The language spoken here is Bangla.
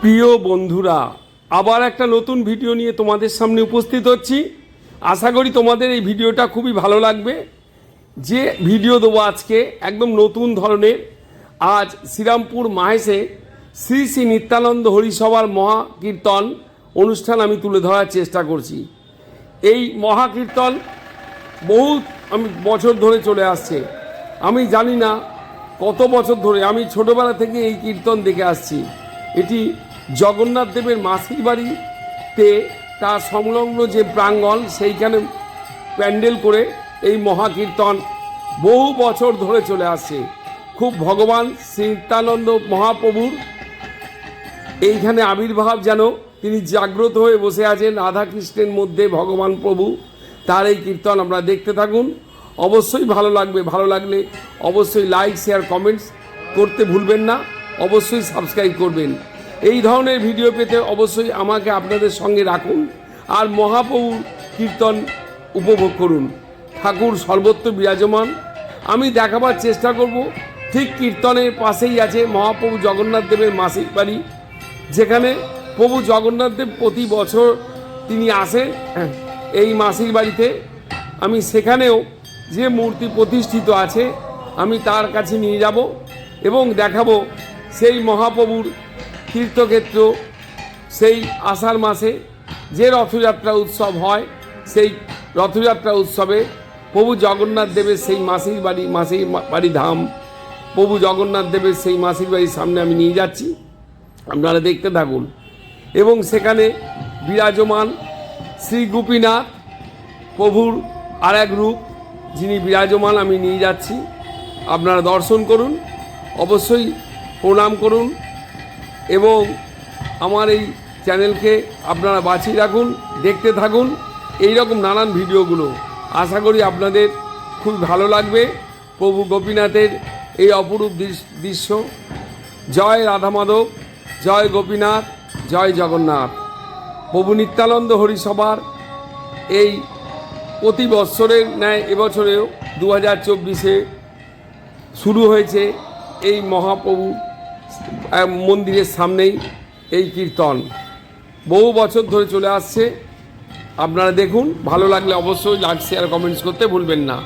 প্রিয় বন্ধুরা, আবার একটা নতুন ভিডিও নিয়ে তোমাদের সামনে উপস্থিত হচ্ছি। আশা করি তোমাদের এই ভিডিওটা খুবই ভালো লাগবে। যে ভিডিও দেবো আজকে একদম নতুন ধরনের, আজ শ্রীরামপুর মাহেশে শ্রী শ্রী নিত্যানন্দ হরিসভার মহাকীর্তন অনুষ্ঠান আমি তুলে ধরার চেষ্টা করছি। এই মহাকীর্তন বহু আমি বছর ধরে চলে আসছে। আমি জানি না কত বছর ধরে, আমি ছোটবেলা থেকে এই কীর্তন দেখে আসছি। এটি জগন্নাথ দেবের মাসির বাড়িতে তার সংলগ্ন যে প্রাঙ্গণ, সেইখানে প্যান্ডেল করে এই মহাকীর্তন বহু বছর ধরে চলে আসছে খুব ভগবান নিত্যানন্দ মহাপ্রভুর এইখানে আবির্ভাব যেন তিনি জাগ্রত হয়ে বসে আছেন রাধা কৃষ্ণের মধ্যে ভগবান প্রভু। তার এই কীর্তন আমরা দেখতে থাকুন। অবশ্যই ভালো লাগবে, ভালো লাগলে অবশ্যই লাইক শেয়ার কমেন্টস করতে ভুলবেন না। অবশ্যই সাবস্ক্রাইব করবেন। এই ধরনের ভিডিও পেতে অবশ্যই আমাকে আপনাদের সঙ্গে রাখুন আর মহাপ্রভুর কীর্তন উপভোগ করুন। ঠাকুর সর্বত্র বিরাজমান। আমি দেখাবার চেষ্টা করব। ঠিক কীর্তনের পাশেই আছে মহাপ্রভু জগন্নাথ দেবের মাসিক বাড়ি, যেখানে প্রভু জগন্নাথ দেব প্রতি বছর তিনি আসেন এই মাসির বাড়িতে। আমি সেখানেও যে মূর্তি প্রতিষ্ঠিত আছে, আমি তার কাছে নিয়ে যাব এবং দেখাবো সেই মহাপ্রভুর তীর্থক্ষেত্র, সেই আষাঢ় মাসে যে রথযাত্রা উৎসব হয়, সেই রথযাত্রা উৎসবে প্রভু জগন্নাথ দেবের সেই মাসির বাড়ি মাসির বাড়ি ধাম, প্রভু জগন্নাথ দেবের সেই মাসির বাড়ির সামনে আমি নিয়ে যাচ্ছি। আপনারা দেখতে থাকুন। এবং সেখানে বিরাজমান শ্রী গোপীনাথ প্রভুর আর এক রূপ, যিনি বিরাজমান আমি নিয়ে যাচ্ছি। আপনারা দর্শন করুন। অবশ্যই প্রণাম করুন এবং আমার এই চ্যানেলকে আপনারা বাঁচিয়ে রাখুন, দেখতে থাকুন। এই রকম নানান ভিডিওগুলো আশা করি আপনাদের খুব ভালো লাগবে। প্রভু গোপীনাথের এই অপরূপ দৃশ- দৃশ্য। জয় রাধা মাধব, জয় গোপীনাথ, জয় জগন্নাথ। প্রভু নিত্যানন্দ হরিসভার এই প্রতি বৎসরের ন্যায় এবছরেও দু হাজার চব্বিশে শুরু হয়েছে এই মহাপ্রভু মন্দিরের সামনেই এই কীর্তন। বহু বছর ধরে চলে আসছে। আপনারা দেখুন, ভালো লাগলে অবশ্যই লাইক শেয়ার কমেন্টস করতে ভুলবেন না।